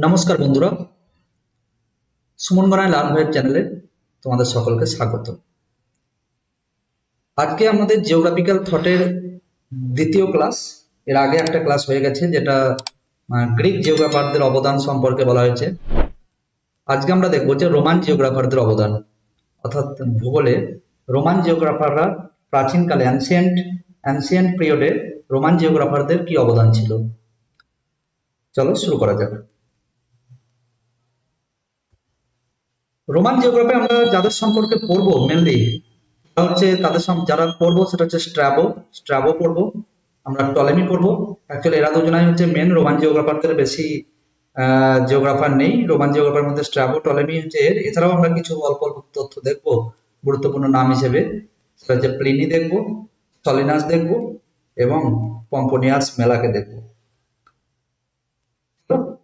নমস্কার বন্ধুরা। সুমন গড়াই লাল ওয়েব চ্যানেলে তোমাদের সকলকে স্বাগত। আজকে আমাদের জিওগ্রাফিক্যাল থটের দ্বিতীয় ক্লাস এর আগে একটা ক্লাস হয়ে গেছে যেটা গ্রিক জিওগ্রাফারদের অবদান সম্পর্কে বলা হয়েছে। আজকে আমরা দেখব যে রোমান জিওগ্রাফারদের অবদান, অর্থাৎ ভূগোলে রোমান জিওগ্রাফাররা প্রাচীনকালে অ্যানসিয়েন্ট অ্যানসিয়েন্ট পিরিয়ডে রোমান জিওগ্রাফারদের কি অবদান ছিল? চলো শুরু করা যাক। রোমান জিওগ্রাফি আমরা যাদের সম্পর্কে পড়ব মেনলি হচ্ছে তাদের যারা পড়ব সেটা হচ্ছে স্ট্রাবো স্ট্রাবো পড়ব, আমরা টলেমি পড়ব। অ্যাকচুয়ালি এরা দুজনাই হচ্ছে মেন রোমান জিওগ্রাফারদের বেশি জিওগ্রাফার নেই। রোমান জিওগ্রাফার মধ্যে স্ট্রাবো টলেমি হচ্ছে এর। এছাড়াও আমরা কিছু অল্প অল্প তথ্য দেখব, গুরুত্বপূর্ণ নাম হিসেবে। সেটা হচ্ছে প্লিনি দেখব সলিনাস দেখব এবং পম্পোনিয়াস মেলাকে দেখব।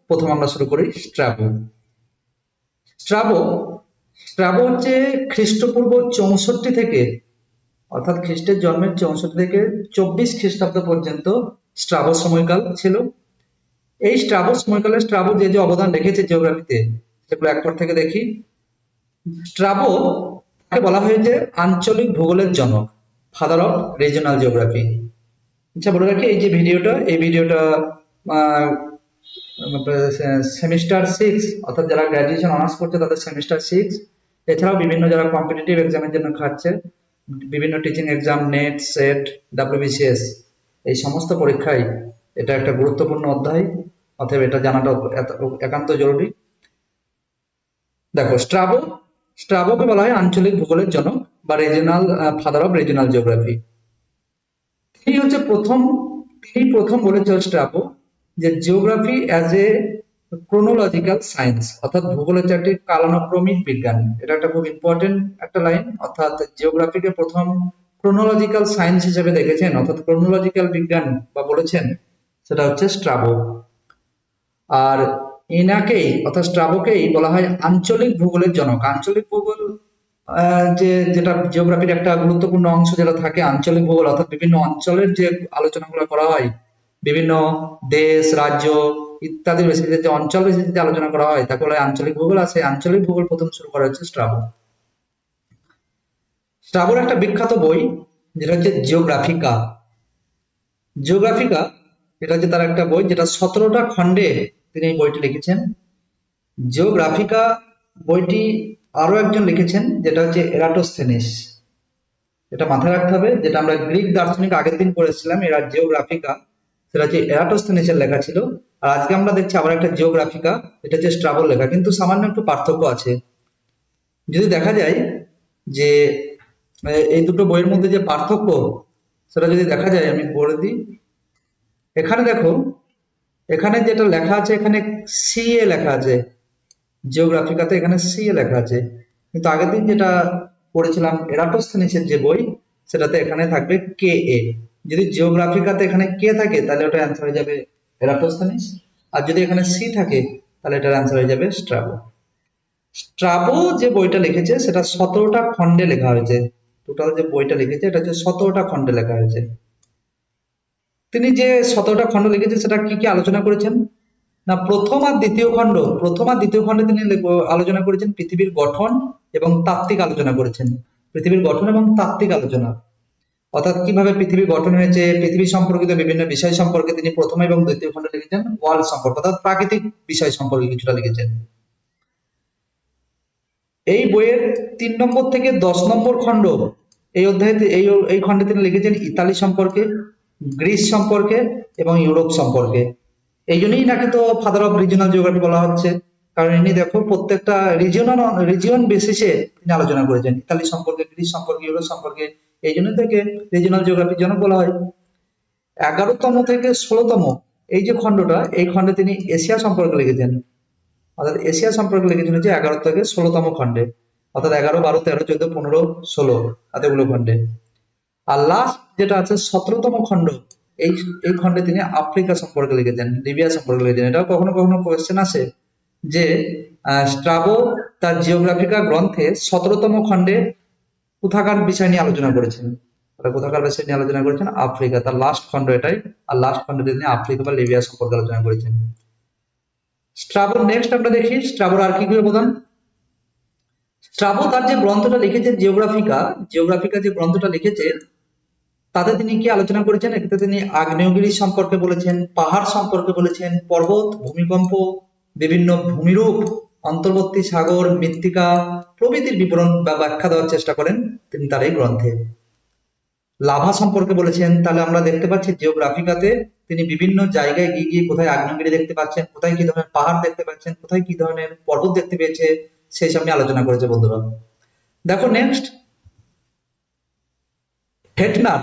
প্রথম আমরা শুরু করি স্ট্রাবো স্ট্রাবো স্ট্রাবো হচ্ছে খ্রিস্টপূর্ব চৌষট্টি থেকে, অর্থাৎ খ্রিস্টের জন্মের চৌষট্টি থেকে চব্বিশ খ্রিস্টাব্দ পর্যন্ত স্ট্রাবো সময়কাল ছিল। এই স্ট্রাবো সময়কালে স্ট্রাবো যে যে অবদান রেখেছে জিওগ্রাফিতে সেগুলো একবার থেকে দেখি। স্ট্রাবো তাকে বলা হয়েছে আঞ্চলিক ভূগোলের জনক ফাদার অফ রিজিওনাল জিওগ্রাফি আচ্ছা বলে রাখি, এই যে ভিডিওটা এই ভিডিওটা সেমিস্টার সিক্স অর্থাৎ যারা গ্র্যাজুয়েশন অনার্স করছে তাদের সেমিস্টার সিক্স এছাড়াও বিভিন্ন যারা কম্পিটিটিভ এক্সামের জন্য খাচ্ছে, বিভিন্ন teaching exam NET SET WBCS এই সমস্ত পরীক্ষায় এটা একটা গুরুত্বপূর্ণ অধ্যায়, অতএব এটা জানাটা একান্ত জরুরি। দেখো, স্ট্রাবো, স্ট্রাবোকে বলা হয় আঞ্চলিক ভূগোলের জনক বা regional father of regional geography তিনি হচ্ছে প্রথম তিনি প্রথম বলেছে স্ট্রাবো। যে geography as a chronological science অর্থাৎ ভূগোল হচ্ছে একটি কালানুক্রমিক বিজ্ঞান। এটা একটা খুব ইম্পর্টেন্ট একটা লাইন অর্থাৎ জিওগ্রাফিকে প্রথম ক্রোনোলজিক্যাল সায়েন্স হিসেবে দেখেছেন, অর্থাৎ ক্রোনোলজিক্যাল বিজ্ঞান বা বলেছেন, সেটা হচ্ছে স্ট্রাবো। আর এনাকেই, অর্থাৎ স্ট্রাবোকেই বলা হয় আঞ্চলিক ভূগোলের জনক। আঞ্চলিক ভূগোল যে, যেটা জিওগ্রাফির একটা গুরুত্বপূর্ণ অংশ যেটা থাকে, আঞ্চলিক ভূগোল, অর্থাৎ বিভিন্ন অঞ্চলের যে আলোচনাগুলো করা হয় বিভিন্ন দেশ, রাজ্য ইত্যাদি বেসিসে অঞ্চল বেসিসে যে আলোচনা করা হয়, তাকে বলা আঞ্চলিক ভূগোল। সেই আঞ্চলিক ভূগোল প্রথম শুরু করা হচ্ছে স্ট্রাবো স্ট্রাবোর একটা বিখ্যাত বই, যেটা হচ্ছে জিওগ্রাফিকা জিওগ্রাফিকা এটা হচ্ছে তার একটা বই, যেটা সতেরোটা খণ্ডে তিনি এই বইটি লিখেছেন। জিওগ্রাফিকা বইটি আরও একজন লিখেছেন, যেটা হচ্ছে এরাটোস্থেনিস এটা মাথায় রাখতে হবে, যেটা আমরা গ্রিক দার্শনিক আগের দিন পড়েছিলাম, এরা জিওগ্রাফিকা সেটা হচ্ছে এরাটোস্থেনিসের লেখা ছিল। আর আজকে আমরা দেখছি আবার একটা জিওগ্রাফিকা এটা হচ্ছে স্ট্রাবল লেখা, কিন্তু সামান্য একটু পার্থক্য আছে। যদি দেখা যায় যে এই দুটো বইয়ের মধ্যে যে পার্থক্য, সেটা যদি দেখা যায়, আমি বলে দিই। এখানে দেখো, এখানে যেটা লেখা আছে, এখানে সি এ লেখা আছে। জিওগ্রাফিকাতে এখানে সি এ লেখা আছে। কিন্তু আগের দিন যেটা পড়েছিলাম এরাটোস্থেনিসের যে বই, সেটাতে এখানে থাকবে কে এ যদি জিওগ্রাফিকাতে এখানে কে থাকে, তাহলে ওটা অ্যান্সার হয়ে যাবে এরাটোস্থেনিস আর যদি এখানে সি থাকে, তাহলে এটার অ্যান্সার হয়ে যাবে স্ট্রাবো স্ট্রাবো যে বইটা লিখেছে, সেটা সতেরোটা খণ্ডে লেখা হয়েছে। টোটাল যে বইটা লিখেছে, এটা হচ্ছে সতেরোটা খণ্ডে লেখা হয়েছে। তিনি যে সতেরোটা খণ্ড লিখেছেন সেটা কি কি আলোচনা করেছেন? না, প্রথম আর দ্বিতীয় খণ্ড, প্রথম আর দ্বিতীয় খণ্ডে তিনি আলোচনা করেছেন পৃথিবীর গঠন এবং তাত্ত্বিক আলোচনা করেছেন। পৃথিবীর গঠন এবং তাত্ত্বিক আলোচনা। অর্থাৎ কীভাবে পৃথিবী গঠন হয়েছে, পৃথিবী সম্পর্কিত বিভিন্ন বিষয় সম্পর্কে তিনি প্রথম এবং দ্বিতীয় খণ্ডে লিখেছেন ওয়ার্ল্ড সম্পর্কে, অর্থাৎ প্রাকৃতিক বিষয় সম্পর্কে কিছুটা লিখেছেন। এই বইয়ের তিন নম্বর থেকে দশ নম্বর খণ্ড, এই অধ্যায়তে এই এই খণ্ডে তিনি লিখেছেন ইতালি সম্পর্কে, গ্রিস সম্পর্কে এবং ইউরোপ সম্পর্কে। এই জন্যই নাকি তো ফাদার অফ রিজিওনাল জিওগ্রাফি বলা হচ্ছে, কারণ ইনি দেখো প্রত্যেকটা রিজিওনাল রিজিয়ন বেসিসে তিনি আলোচনা করেছেন, ইতালি সম্পর্কে, গ্রিস সম্পর্কে, ইউরোপ সম্পর্কে এই জন্য থেকে রিজিওনাল জিওগ্রাফির জন্য বলা হয়। এগারোতম থেকে ষোলোতম এই যে খণ্ডটা, এই খণ্ডে তিনি এশিয়া সম্পর্কে লিখেছেন। অর্থাৎ এশিয়া সম্পর্কে লিখেছেন হচ্ছে এগারো থেকে ষোলোতম খণ্ডে। অর্থাৎ এগারো, বারো, তেরো, চোদ্দ, পনেরো, ষোলো এতগুলো খণ্ডে। আর লাস্ট যেটা আছে, সতেরোতম খণ্ড, এই এই খণ্ডে তিনি আফ্রিকা সম্পর্কে লিখেছেন, লিবিয়া সম্পর্কে লিখেছেন। এটাও কখনো কখনো কোয়েশ্চেন আসে যে স্ট্রাবো তার জিওগ্রাফিকা গ্রন্থে সতেরোতম খণ্ডে কোথাকার বিষয় নিয়ে আলোচনা করেছেন? কোথাকার বিষয় নিয়ে আলোচনা করেছেন? আফ্রিকা, তার লাস্ট খণ্ড এটাই। আর লাস্ট খণ্ডে তিনি আফ্রিকা বা লিবিয়া সম্পর্কে আলোচনা করেছেন। স্ট্রাবোর নেক্সট আমরা দেখি, স্ট্রাবোর আর কি কি অবদান? স্ট্রাবো তার যে গ্রন্থটা লিখেছে জিওগ্রাফিকা জিওগ্রাফিকা যে গ্রন্থটা লিখেছে তাতে তিনি কি আলোচনা করেছেন? তিনি আগ্নেয়গিরি সম্পর্কে বলেছেন, পাহাড় সম্পর্কে বলেছেন, পর্বত, ভূমিকম্প, বিভিন্ন ভূমিরূপ অন্তর্বর্তী সাগর, মৃত্তিকা প্রভৃতির বিবরণ বা ব্যাখ্যা দেওয়ার চেষ্টা করেন তিনি তার এই গ্রন্থে। লাভা সম্পর্কে বলেছেন, তাহলে আমরা দেখতে পাচ্ছি জিওগ্রাফিকাতে তিনি বিভিন্ন জায়গায় গিয়ে গিয়ে কোথায় আগ্নেয়গিরি দেখতে পাচ্ছেন, কোথায় কি ধরনের পাহাড় দেখতে পাচ্ছেন, কোথায় কি ধরনের পর্বত দেখতে পেয়েছে, সেই সব নিয়ে আলোচনা করেছে বন্ধুরা। দেখো নেক্সট হেটনার।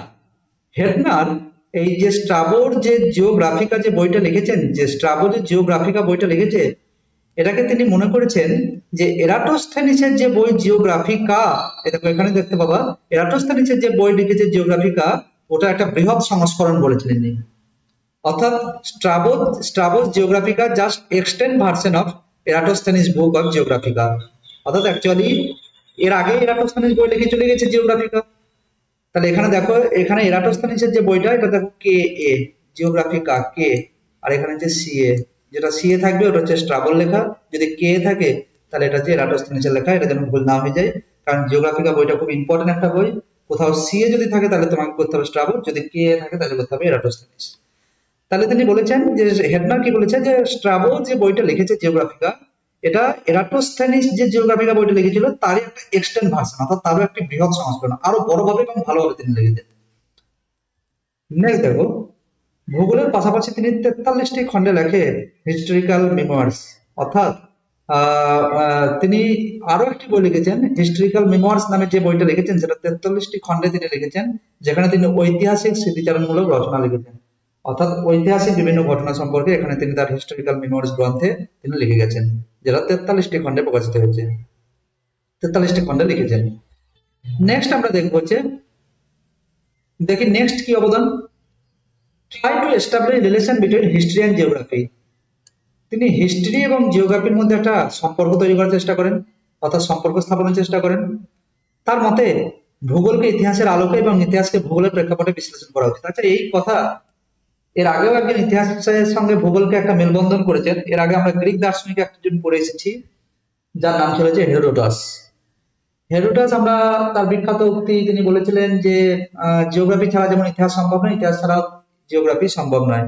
হেটনার এই যে স্ট্রাবোর যে জিওগ্রাফিকা যে বইটা লিখেছেন, যে স্ট্রাবো যে জিওগ্রাফিকা বইটা লিখেছে এটাকে তিনি মনে করেছেন যে এরাটোস্থেনিসের যে বই জিওগ্রাফিকা এটা এখানে দেখতে পাবা, এরাটোস্থেনিসের যে বই লিখেছে জিওগ্রাফিকা, ওটা একটা বৃহৎ সংস্করণ বলেছিলেন তিনি। অর্থাৎ Strabo Strabo's Geographica just extend version of Eratosthenes book of Geographica. অর্থাৎ অ্যাকচুয়ালি এর আগে এরাটোস্থেনিস বই লিখে চলে গেছে জিওগ্রাফিকা। তাহলে এখানে দেখো, এখানে এরাটোস্থেনিসের যে বইটা, এটা দেখো কে এ, জিওগ্রাফিকা কে, আর এখানে যে সি এ। যেটা সি এ থাকবে, ওটা হচ্ছে স্ট্রাবল লেখা। যদি কে থাকে, তাহলে এটা হচ্ছে এরাটোস্থেনিসের লেখা, এটা যেন ভুল না হয়ে যায়। কারণ জিওগ্রাফিকা বইটা খুব ইম্পর্টেন্ট একটা বই। কোথাও সি এ যদি থাকে, তাহলে তোমাকে করতে হবে স্ট্রাবল যদি কে এ থাকে, তাহলে করতে হবে এরাটোস্থেনিস তাহলে তিনি বলেছেন যে, হেডনার কি বলেছে? যে স্ট্রাবো যে বইটা লিখেছে জিওগ্রাফিকা এটা এরাটোস্থেনিস যে জিওগ্রাফিকা বইটা লিখেছিল, তারই একটা এক্সটেন্ড ভার্সন অর্থাৎ তারও একটি বৃহৎ সংস্করণ। আরও বড়ভাবে এবং ভালোভাবে তিনি লিখেছেন। নেক্সট দেখো। ভূগোলের পাশাপাশি তিনি তেতাল্লিশটি খণ্ডে লেখে হিস্টোরিক্যাল মেমোয়ার্স অর্থাৎ তিনি আরও একটি বই লিখেছেন হিস্টোরিক্যাল মেমোয়ার্স নামে যে বইটা লিখেছেন, সেটা তেতাল্লিশটি খণ্ডে তিনি লিখেছেন, যেখানে তিনি ঐতিহাসিক স্মৃতিচারণমূলক রচনা লিখেছেন। অর্থাৎ ঐতিহাসিক বিভিন্ন ঘটনা সম্পর্কে এখানে তিনি তার হিস্টোরিক্যাল মেমোরিজ গ্রন্থে তিনি লিখে গেছেন, যেটা তেতাল্লিশটি খণ্ডে প্রকাশিত হয়েছে। তেতাল্লিশটি খণ্ডে লিখেছেন। নেক্সট আমরা দেখব যে দেখি নেক্সট কি অবদান। Try to establish relation between history and geography তিনি হিস্ট্রি এবং জিওগ্রাফির মধ্যে একটা সম্পর্ক তৈরি করার চেষ্টা করেন, অর্থাৎ সম্পর্ক স্থাপনের চেষ্টা করেন। তার মতে, ভূগোলকে ইতিহাসের আলোকে এবং ইতিহাসকে ভূগোলের প্রেক্ষাপটে বিশ্লেষণ করা উচিত। আচ্ছা এই কথা, এর আগেও একজন ইতিহাসের সঙ্গে ভূগোলকে একটা মেলবন্ধন করেছেন। এর আগে আমরা গ্রিক দার্শনিক একজন পড়ে এসেছি, যার নাম ছিল হেরোডাস। হেরোডোটাস আমরা তার বিখ্যাত উক্তি তিনি বলেছিলেন যে জিওগ্রাফি ছাড়া যেমন ইতিহাস সম্ভব নয়, ইতিহাস ছাড়া জিওগ্রাফি সম্ভব নয়।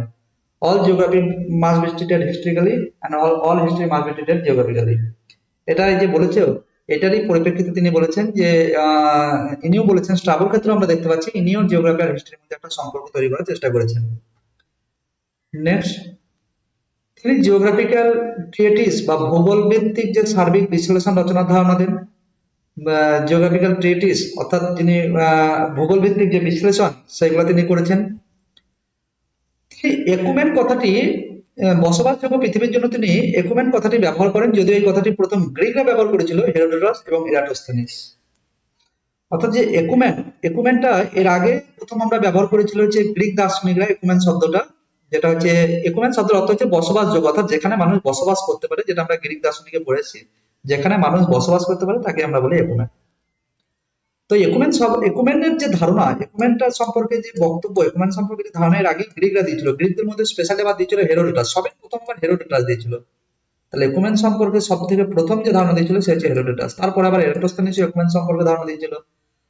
All geography must be treated historically and all all history must be treated geographically এটা এই যে বলেছে, এটারই পরিপ্রেক্ষিতে তিনি বলেছেন যে ইনিও বলেছেন স্ট্রাবোর ক্ষেত্রে আমরা দেখতে পাচ্ছি, ইনিও জিওগ্রাফি আর হিস্ট্রির মধ্যে একটা সম্পর্ক তৈরি করার চেষ্টা করেছেন। নেক্সট তিনি জিওগ্রাফিক্যাল ট্রিয়েটিস বা ভূগোল ভিত্তিক যে সার্বিক বিশ্লেষণ রচনার ধারণা দেন জিওগ্রাফিক্যাল ট্রিয়েটিস অর্থাৎ তিনি ভূগোল ভিত্তিক যে বিশ্লেষণ, সেগুলো তিনি করেছেন তিনি একুমেন কথাটি বসবাসযোগ্য পৃথিবীর জন্য তিনি একুমেন কথাটি ব্যবহার করেন, যদিও এই কথাটি প্রথম গ্রিকরা ব্যবহার করেছিল, হেরোডোটাস এবং ইরাটোস্থেনিস অর্থাৎ যে একুমেন একুমেনটা এর আগে প্রথম আমরা ব্যবহার করেছিল যে গ্রিক দার্শনিকরা একুমেন শব্দটা, যেটা হচ্ছে একুমেন শব্দের অর্থ হচ্ছে বসবাসযোগ্য, অর্থাৎ যেখানে মানুষ বসবাস করতে পারে, যেটা আমরা গ্রিক দার্শনিকে পড়েছি যেখানে মানুষ বসবাস করতে পারে, তাকে আমরা বলি একুমেন তো একুমেন একুমেনের যে ধারণা একুমেনটা সম্পর্কে যে বক্তব্য একুমেন সম্পর্কে যে ধারণা, এর আগে গ্রিকরা দিয়েছিল। গ্রিকদের মধ্যে স্পেশালি আবার দিয়েছিল হেরোডোটাস সবে প্রথমবার হেরোডোটাস দিয়েছিল। তাহলে একুমেন সম্পর্কে সব থেকে প্রথম যে ধারণা দিয়েছিল সে হচ্ছে হেরোডোটাস তারপর আবার এরাটোস্থানিস একুমেন সম্পর্কে ধারণা দিয়েছিল।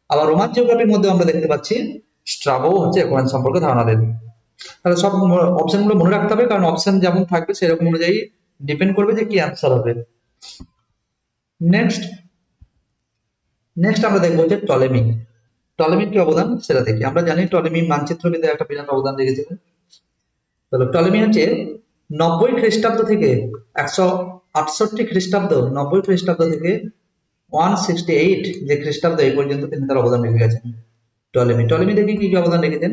আবার রোমান জিওগ্রাফির মধ্যে আমরা দেখতে পাচ্ছি স্ট্রাবো হচ্ছে একুমেন সম্পর্কে ধারণা দেন তাহলে সব অপশনগুলো মনে রাখতে হবে, কারণ অপশন যেমন থাকবে সেরকম অনুযায়ী ডিপেন্ড করবে যে কি অ্যান্সার হবে। নেক্সট নেক্সট আমরা দেখব যে টলেমি টলেমির কি অবদান সেটা দেখি আমরা জানি টলেমি মানচিত্রবিদ্যায় একটা বিরাট অবদান রেখেছিলেন তাহলে টলেমি হচ্ছে নব্বই খ্রিস্টাব্দ থেকে একশো আটষট্টি খ্রিস্টাব্দ, নব্বই খ্রিস্টাব্দ থেকে ওয়ান সিক্সটি এইট যে খ্রিস্টাব্দ এই পর্যন্ত তিনি তার অবদান রেখে গেছেন। টলেমি টলেমি দেখি কি কি অবদান রেখেছেন?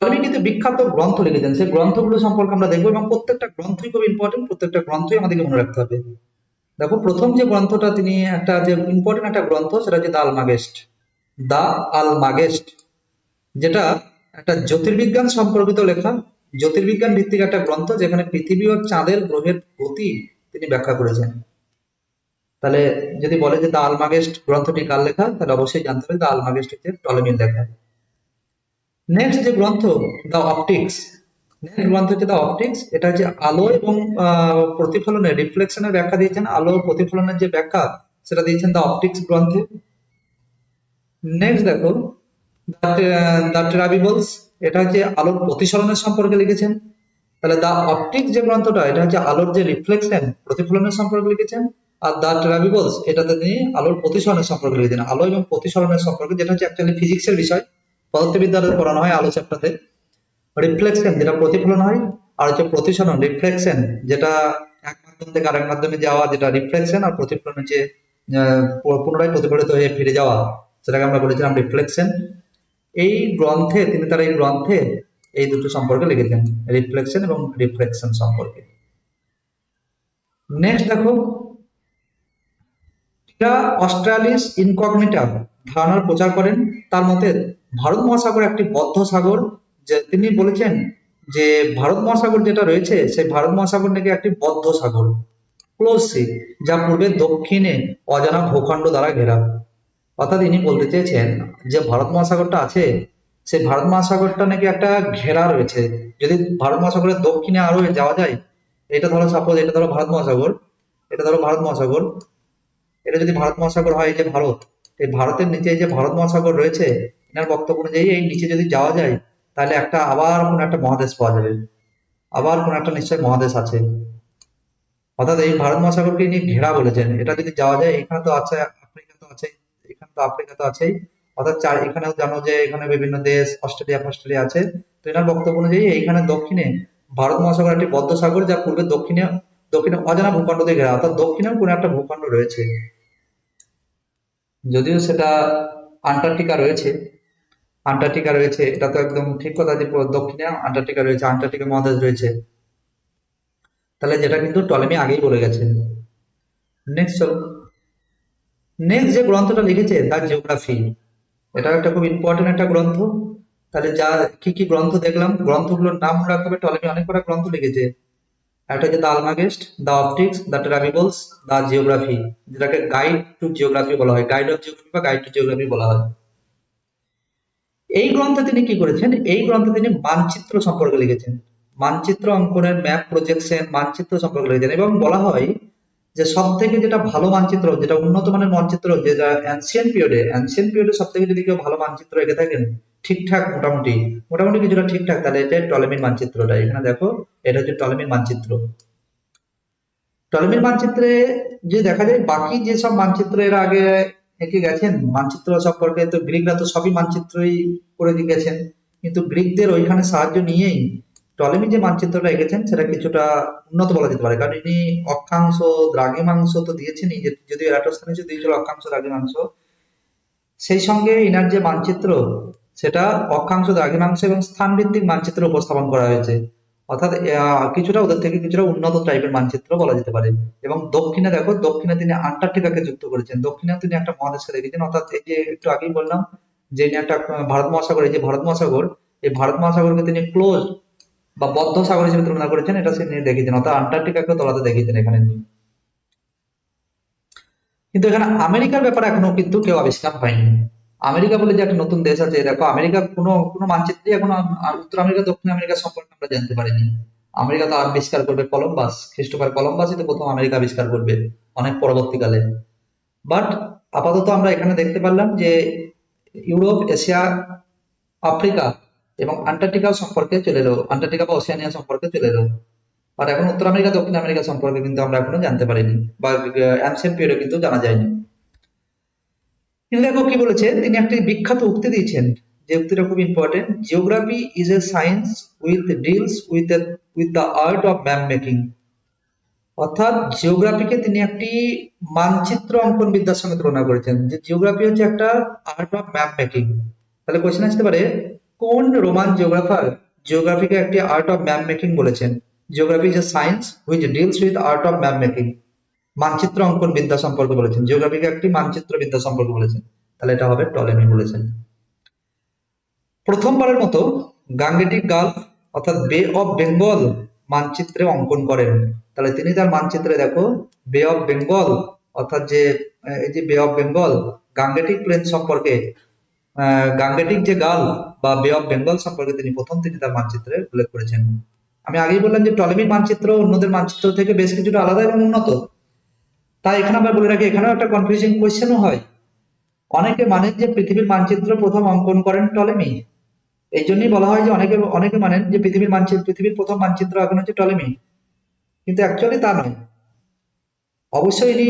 টলেমি কিন্তু বিখ্যাত গ্রন্থ লিখেছেন। সেই গ্রন্থগুলো সম্পর্কে আমরা দেখব এবং প্রত্যেকটা গ্রন্থই খুব ইম্পর্টেন্ট প্রত্যেকটা গ্রন্থই আমাদেরকে মনে রাখতে হবে। দেখো, প্রথম যে গ্রন্থটা তিনি একটা যে ইম্পর্টেন্ট একটা গ্রন্থ, সেটা হচ্ছে দা আলমাগেস্ট। দা আলমাগেস্ট, যেটা একটা জ্যোতির্বিজ্ঞান সম্পর্কিত লেখা, জ্যোতির্বিজ্ঞান ভিত্তিক একটা গ্রন্থ, যেখানে পৃথিবী ও চাঁদের গ্রহের গতি তিনি ব্যাখ্যা করেছেন। তাহলে যদি বলে যে দা আলমাগেস্ট গ্রন্থটি কার লেখা, তাহলে অবশ্যই জানতে হবে দা আলমাগেস্ট হচ্ছে টলেমির লেখা। নেক্সট যে গ্রন্থ, দা অপটিক্স হচ্ছে অপটিক্স এটা হচ্ছে আলো এবং প্রতিফলনের রিফ্লেকশনের ব্যাখ্যা দিয়েছেন, আলো প্রতিফলনের যে ব্যাখ্যা, সেটা দিয়েছেন দ্য অপটিক্স গ্রন্থে। নেক্সট দেখো দ্য ট্রাভিবলস এটা হচ্ছে আলোর প্রতিসরণের সম্পর্কে লিখেছেন। তাহলে দ্য অপটিক্স যে গ্রন্থটা, এটা হচ্ছে আলোর যে রিফ্লেকশন প্রতিফলনের সম্পর্কে লিখেছেন। আর দ্য ট্রাভিবলস এটাতে তিনি আলোর প্রতিসরণের সম্পর্কে লিখেছেন। আলো এবং প্রতিসরণের সম্পর্কে, যেটা হচ্ছে অ্যাকচুয়ালি ফিজিক্সের বিষয় পদার্থবিদ্যাতে পড়ানো হয় আলো চ্যাপ্টারতে। রিফ্লেকশন যেটা প্রতিফলন হয়, আর হচ্ছে প্রতিসরণ রিফ্লেকশন যেটা এক মাধ্যম থেকে আরেক মাধ্যমে যাওয়া, যেটা রিফ্লেকশন আর প্রতিফলন হচ্ছে পুনরায় প্রতিফলিত হয়ে ফিরে যাওয়া, সেটাকে আমরা বলেছিলাম রিফ্লেকশন এই গ্রন্থে, তিনি তার এই গ্রন্থে এই দুটো সম্পর্কে লিখেছেন রিফ্লেকশন এবং রিফ্লেকশন সম্পর্কে। নেক্সট দেখো এরা অস্ট্রালিস ইনকগনিটা ধারণার প্রচার করেন, তার মতে ভারত মহাসাগর একটি বদ্ধ সাগর যে তিনি বলেছেন যে ভারত মহাসাগর যেটা রয়েছে, সেই ভারত মহাসাগর নাকি একটি বদ্ধ সাগর ক্লোজ সি যা পূর্বে দক্ষিণে অজানা ভূখণ্ড দ্বারা ঘেরা। অর্থাৎ ইনি বলতে চেয়েছেন যে ভারত মহাসাগরটা আছে, সেই ভারত মহাসাগরটা নাকি একটা ঘেরা রয়েছে। যদি ভারত মহাসাগরের দক্ষিণে আরও যাওয়া যায়, এটা ধরো সাপোজ এটা ধরো ভারত মহাসাগর, এটা ধরো ভারত মহাসাগর, এটা যদি ভারত মহাসাগর হয় যে ভারত, এই ভারতের নিচে যে ভারত মহাসাগর রয়েছে, এনার বক্তব্য অনুযায়ী এই নিচে যদি যাওয়া যায় তাহলে একটা আবার কোন একটা মহাদেশ পাওয়া যাবে। আবার কোন একটা নিশ্চয় মহাদেশ আছে। অর্থাৎ এই ভারত মহাসাগরকে ইনি ঘেরা বলেছেন। এটা যদি যাওয়া যায়, এখানে তো আছে, আফ্রিকা তো আছে, এখানে তো আফ্রিকা তো আছেই। অর্থাৎ চার, এখানেও জানো যে এখানে বিভিন্ন দেশ, অস্ট্রেলিয়া, ফস্ট্রেলিয়া আছে। তো এনার বক্তব্য অনুযায়ী এইখানে দক্ষিণে ভারত মহাসাগর একটি বদ্ধ সাগর যা পূর্বে দক্ষিণে দক্ষিণে অজানা ভূখণ্ড দিয়ে ঘেরা। অর্থাৎ দক্ষিণেও কোন একটা ভূখণ্ড রয়েছে। যদিও সেটা আন্টার্কটিকা রয়েছে আন্টার্কটিকা রয়েছে, এটা তো একদম ঠিক কথা যে দক্ষিণে আন্টার্কটিকা রয়েছে আন্টার্কটিকা মহাদেশ রয়েছে। তাহলে যেটা কিন্তু টলেমি আগেই বলে গেছে। নেক্সট চলো। নেক্সট যে গ্রন্থটা লিখেছে দ্য জিওগ্রাফি এটা একটা খুব ইম্পর্টেন্ট একটা গ্রন্থ। তাহলে যা, কি কি গ্রন্থ দেখলাম? গ্রন্থগুলোর নাম মনে রাখতে হবে টলেমি, অনেক কটা গ্রন্থ লিখেছে। একটা হচ্ছে the Almagest, the Optics, the ট্রাভিবলস the Geography, যেটাকে গাইড টু জিওগ্রাফি বলা হয়। গাইড অফ জিওগ্রাফি বা গাইড টু জিওগ্রাফি বলা হয়। এই গ্রন্থে তিনি কি করেছেন? এই গ্রন্থে তিনি মানচিত্র সম্পর্কে লিখেছেন। মানচিত্র অঙ্কনের, ম্যাপ প্রজেকশন মানচিত্র সম্পর্কে লিখেছেন এবং বলা হয় যে সব থেকে যেটা ভালো মানচিত্র, যেটা উন্নত মানের মানচিত্র যেটা অ্যানসিয়েন্ট পিরিয়ডে অ্যানসিয়েন্ট পিরিয়ডে সব থেকে যদি কেউ ভালো মানচিত্র এঁকে থাকেন, ঠিকঠাক মোটামুটি মোটামুটি কিছুটা ঠিকঠাক, তাহলে এটা টলেমির মানচিত্রটা। এখানে দেখো, এটা হচ্ছে টলেমির মানচিত্র। টলেমির মানচিত্রে যে দেখা যায়, বাকি যেসব মানচিত্র এর আগে এঁকে গেছেন? মানচিত্র সম্পর্কে তো গ্রিকরা তো সবই মানচিত্রই করে দিয়ে গেছেন কিন্তু গ্রিকদের ওইখানে সাহায্য নিয়েই টলেমি যে মানচিত্রটা এঁকেছেন, সেটা কিছুটা উন্নত বলা যেতে পারে। কারণ ইনি অক্ষাংশ, দ্রাঘিমাংশ তো দিয়েছেনই। যে, যদিও এরাটোস্থানিস দিয়েছিল অক্ষাংশ, দ্রাঘিমাংশ, সেই সঙ্গে ইনার যে মানচিত্র, সেটা অক্ষাংশ, দ্রাঘিমাংশ এবং স্থান ভিত্তিক মানচিত্র উপস্থাপন করা হয়েছে। অর্থাৎ কিছুটা ওদের থেকে কিছুটা উন্নত টাইপের মানচিত্র বলা যেতে পারে। এবং দক্ষিণে দেখো, দক্ষিণে তিনি আন্টার্কটিকাকে যুক্ত করেছেন। দক্ষিণেও তিনি একটা মহাদেশকে রেখেছেন অর্থাৎ এই যে একটু আগেই বললাম যে একটা ভারত মহাসাগর, এই যে ভারত মহাসাগর, এই ভারত মহাসাগরকে তিনি ক্লোজ বা বদ্ধ সাগর হিসেবে তুলনা করেছেন। এটা তিনি দেখেছেন। অর্থাৎ আন্টার্কটিকাকে তলাতে দেখেছেন এখানে। কিন্তু এখানে আমেরিকার ব্যাপারে এখনও কিন্তু কেউ আবিষ্কার হয়নি। আমেরিকা বলে যে একটা নতুন দেশ আছে, দেখো, আমেরিকা কোনো কোনো মানচিত্রে এখনও উত্তর আমেরিকা, দক্ষিণ আমেরিকা সম্পর্কে আমরা জানতে পারিনি। আমেরিকা তো আবিষ্কার করবে কলম্বাস, খ্রিস্টোফার কলম্বাসই তো প্রথম আমেরিকা আবিষ্কার করবে অনেক পরবর্তীকালে। বাট আপাতত আমরা এখানে দেখতে পারলাম যে ইউরোপ, এশিয়া, আফ্রিকা এবং আন্টার্কটিকা সম্পর্কে চলে এলো, আন্টার্কটিকা বা ওসিয়ানিয়া সম্পর্কে চলে এলো। আর এখন উত্তর আমেরিকা, দক্ষিণ আমেরিকা সম্পর্কে কিন্তু আমরা এখনও জানতে পারিনি বা অ্যানসিয়েন্ট পিরিয়ডে কিন্তু জানা যায়নি। দেখো কি বলেছেন? তিনি একটি বিখ্যাত উক্তি দিয়েছেন যে উক্তিটা খুব important geography is a science with deals with with the art of map making অর্থাৎ জিওগ্রাফিকে তিনি একটি মানচিত্র অঙ্কন বিদ্যার সঙ্গে তুলনা করেছেন। যে জিওগ্রাফি হচ্ছে একটা আর্ট অফ ম্যাপ মেকিং তাহলে কোশ্চেন আসতে পারে, কোন রোমান জিওগ্রাফার জিওগ্রাফিকে একটি আর্ট অফ ম্যাপ মেকিং বলেছেন? Geography is a science which deals with art of map making মানচিত্র অঙ্কন বিদ্যা সম্পর্কে বলেছেন। জিওগ্রাফিকে একটি মানচিত্র বিদ্যা সম্পর্কে বলেছেন। তাহলে এটা হবে টলেমি বলেছেন। প্রথমবারের মতো গাঙ্গেটিক গালফ অর্থাৎ বে অফ বেঙ্গল মানচিত্রে অঙ্কন করেন। তাহলে তিনি তার মানচিত্রে দেখো, বে অফ বেঙ্গল অর্থাৎ যে, এই যে bay of Bengal, Gangetic plain সম্পর্কে গাঙ্গেটিক যে গাল বা বে অফ বেঙ্গল সম্পর্কে তিনি প্রথম তিনি তার মানচিত্রে উল্লেখ করেছেন। আমি আগেই বললাম যে টলেমির মানচিত্র অন্যদের মানচিত্র থেকে বেশ কিছুটা আলাদা এবং উন্নত। তাই এখানে আমরা বলে রাখি, এখানেও একটা কনফিউজিং কোয়েশ্চেনও হয়। অনেকে মানেন যে পৃথিবীর মানচিত্র প্রথম অঙ্কন করেন টলেমি এই জন্যই বলা হয় যে অনেকে অনেকে মানেন যে পৃথিবীর মানচিত্র পৃথিবীর প্রথম মানচিত্র এখন হচ্ছে টলেমি কিন্তু অ্যাকচুয়ালি তা নয়। অবশ্যই ইনি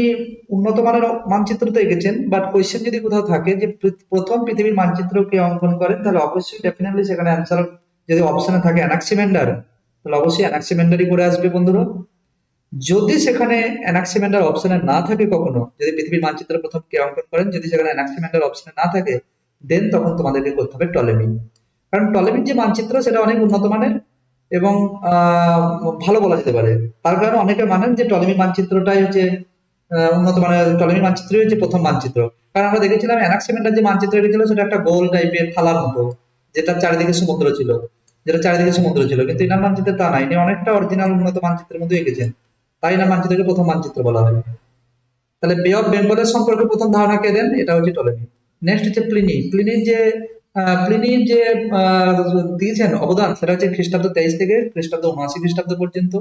উন্নত মানের মানচিত্র তো এঁকেছেন বাট কোয়েশ্চেন যদি কোথাও থাকে যে প্রথম পৃথিবীর মানচিত্র কে অঙ্কন করেন, তাহলে অবশ্যই ডেফিনেটলি সেখানে অ্যান্সার যদি অপশনে থাকে অ্যানাক্সিমেন্ডার, তাহলে অবশ্যই অ্যানাক্সিমেন্ডারই করে আসবে বন্ধুরা। যদি সেখানে অ্যানাক্সিমেন্ডার অপশনে না থাকে কখনো, যদি পৃথিবীর মানচিত্র প্রথম কে অঙ্কন করেন, যদি সেখানে অ্যানাক্সিমেন্ডার অপশনে না থাকে দেন তখন তোমাদেরকে করতে হবে টলেমি। কারণ টলেমির যে মানচিত্র, সেটা অনেক উন্নত মানের এবং ভালো বলা যেতে পারে। তার কারণে অনেকে মানেন যে টলেমি মানচিত্রটাই হচ্ছে উন্নত মানের টলেমি মানচিত্রই হচ্ছে প্রথম মানচিত্র। কারণ আমরা দেখেছিলাম অ্যানাক্সিমেন্ডার যে মানচিত্র ছিল সেটা একটা গোল টাইপের থালার মতো, যেটা চারিদিকে সমুদ্র ছিল, যেটা চারিদিকে সমুদ্র ছিল, কিন্তু ইনার মানচিত্রে তা নাই অনেকটা অরিজিনাল উন্নত মানচিত্রের মধ্যে এঁকেছেন। তাই ইনার মানচিত্রকে প্রথম মানচিত্র বলা হয়। তাহলে বে অফ বেঙ্গলের সম্পর্কে প্রথম ধারণা কে দেন? এটা হচ্ছে টলেমি নেক্সট হচ্ছে প্লিনি প্লিনির যে আহ, প্লিনির যে দিয়েছেন অবদান সেটা হচ্ছে খ্রিস্টাব্দ তেইশ থেকে খ্রিস্টাব্দ উনআশি খ্রিস্টাব্দ পর্যন্ত।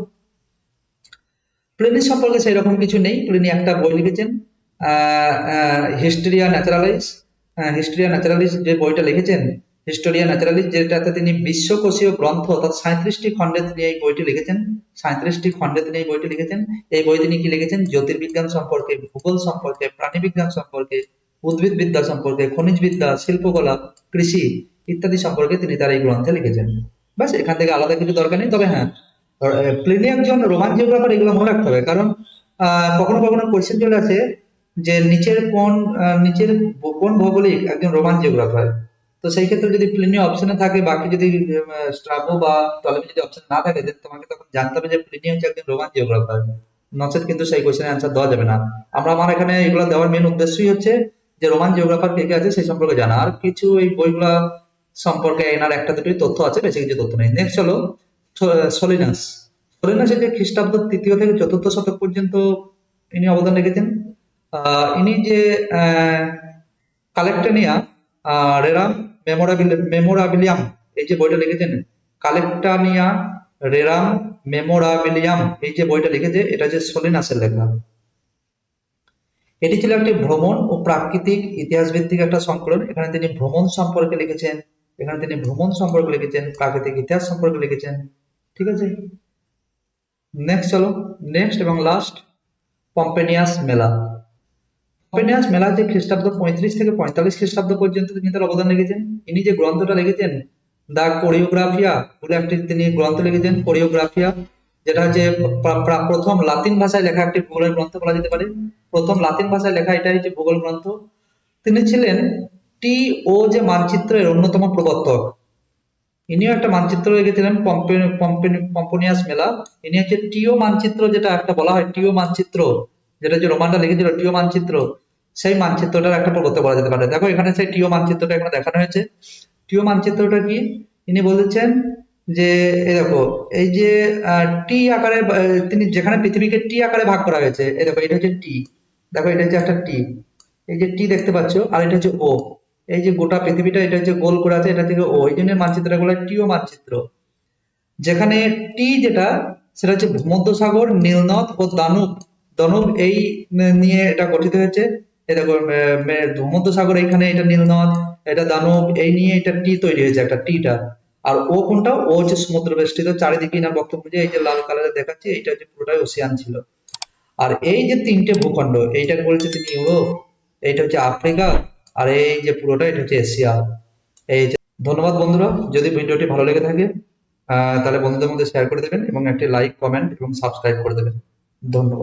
প্লিনি সম্পর্কে সেই রকম কিছু নেই। প্লিনি একটা বই লিখেছেন। হিস্টোরিয়া ন্যাচারালিস হিস্টোরিয়া ন্যাচারালিস যে বইটা লিখেছেন হিস্টোরিয়া ন্যাচারালিস, যেটাতে তিনি বিশ্বকোষীয় গ্রন্থ অর্থাৎ সাঁত্রিশটি খণ্ডে তিনি এই বইটি লিখেছেন। সাঁত্রিশটি খণ্ডে তিনি এই বইটি লিখেছেন। এই বই তিনি কি লিখেছেন? জ্যোতির্বিজ্ঞান সম্পর্কে, ভূগোল সম্পর্কে, প্রাণীবিজ্ঞান সম্পর্কে উদ্ভিদ বিদ্যা সম্পর্কে খনিজ বিদ্যা শিল্পকলা, কৃষি ইত্যাদি সম্পর্কে তিনি তার এই গ্রন্থে লিখেছেন। ব্যাস, এখান থেকে আলাদা কিছু দরকার নেই। তবে হ্যাঁ প্লিনি একজন রোমান জিওগ্রাফার এগুলো মনে রাখতে হবে। কারণ কখনো কখনো কোয়েশ্চেন চলে আসে যে নিচের কোন নিচের কোন ভৌগোলিক একজন রোমান জিওগ্রাফার তো সেই ক্ষেত্রে যদি প্লিনি অপশনে থাকে, বাকি যদি স্ট্রাবো বা টলেমি যদি অপশন না থাকে, then তোমাকে তখন জানতে হবে যে প্লিনি হচ্ছে একজন রোমান জিওগ্রাফার নচেত কিন্তু সেই কোশ্চেনের অ্যান্সার দেওয়া যাবে না। আমরা, আমার এখানে এগুলো দেওয়ার মেন উদ্দেশ্যই হচ্ছে যে রোমান জিওগ্রাফার কে কে আছে সেই সম্পর্কে জানা। আর কিছু এই বইগুলা সম্পর্কে এনার একটা দুটোই তথ্য আছে, বেশি কিছু তথ্য নেই। নেক্সট হলো সলিনাস সলিনাস যে খ্রিস্টাব্দ তৃতীয় থেকে চতুর্থ শতক পর্যন্ত ইনি অবদান রেখেছেন। ইনি যে কালেক্টানিয়া রেরাম মেমোরাবিলিয়াম এই যে বইটা লিখেছেন, কালেক্টানিয়া রেরাম মেমোরাবিলিয়াম এই যে বইটা লিখেছে, এটা যে সলিনাসের লেখা। এটি ছিল একটি ভ্রমণ ও প্রাকৃতিক ইতিহাস ভিত্তিক একটা সংকলন। এখানে তিনি ভ্রমণ সম্পর্কে লিখেছেন, এখানে তিনি ভ্রমণ সম্পর্কে লিখেছেন, প্রাকৃতিক ইতিহাস সম্পর্কে লিখেছেন, ঠিক আছে? নেক্সট চলো নেক্সট এবং লাস্ট পম্পেনিয়াস মেলা। পম্পেনিয়াস মেলা যে খ্রিস্টাব্দ পঁয়ত্রিশ থেকে পঁয়তাল্লিশ খ্রিস্টাব্দ পর্যন্ত তিনি তার অবদান লিখেছেন ইনি যে গ্রন্থটা লিখেছেন দা কোরিওগ্রাফিয়া, বলে একটি তিনি গ্রন্থ লিখেছেন, কোরিওগ্রাফিয়া, যেটা হচ্ছে প্রা- প্রা- প্রথম লাতিন ভাষায় লেখা একটি ভূগোলের গ্রন্থ বলা যেতে পারে। প্রথম লাতিন ভাষায় লেখা এটাই হচ্ছে ভূগোল গ্রন্থ। তিনি ছিলেন টি ও যে মানচিত্রের অন্যতম প্রবর্তক। ইনিও একটা মানচিত্র এঁকেছিলেন পম্পে- পম্পে- মেলা। ইনি হচ্ছে টিও মানচিত্র যেটা একটা বলা হয়, টিও মানচিত্র। যেটা যে রোমানটা লিখেছিল টিও মানচিত্র, সেই মানচিত্রটার একটা প্রবর্তক বলা যেতে পারে। দেখো, এখানে সেই টিও মানচিত্রটা এখানে দেখানো হয়েছে। টিও মানচিত্রটা কি? ইনি বলেছেন যে, এই দেখো, এই যে টি আকারে তিনি যেখানে পৃথিবীকে টি আকারে ভাগ করা হয়েছে, এই দেখো, এটা হচ্ছে টি। দেখো, এটা হচ্ছে একটা টি। এই যে টি দেখতে পাচ্ছ, আর এটা হচ্ছে ও। এই যে গোটা পৃথিবীটা, এটা হচ্ছে গোল করে আছে, এটা থেকে ও। এই জন্য মানচিত্রটা গুলো টিও মানচিত্র। যেখানে টি যেটা, সেটা হচ্ছে ভূমধ্যসাগর, নীলনদ ও দানুব। দানুব এই নিয়ে এটা গঠিত হয়েছে। মে- ভূমধ্যসাগর এখানে এটা নীলনদ, এটা দানব, এই নিয়ে এটা টি তৈরি হয়েছে একটা টিটা। আর ও কোনটা? ও হচ্ছে সমুদ্র বেষ্টিত চারিদিকে না বক্তব্য যে এই যে লাল কালারে দেখাচ্ছে এটা হচ্ছে পুরোটাই ওসিয়ান ছিল। আর এই যে তিনটে ভূখণ্ড এইটাকে বলছে তিনি ইউরোপ? এইটা হচ্ছে আফ্রিকা, আর এই যে পুরোটা, এটা হচ্ছে এশিয়া। এই যে ধন্যবাদ বন্ধুরা, যদি ভিডিওটি ভালো লেগে থাকে তাহলে বন্ধুদের মধ্যে শেয়ার করে দেবেন এবং একটি লাইক কমেন্ট এবং সাবস্ক্রাইব করে দেবেন। ধন্যবাদ।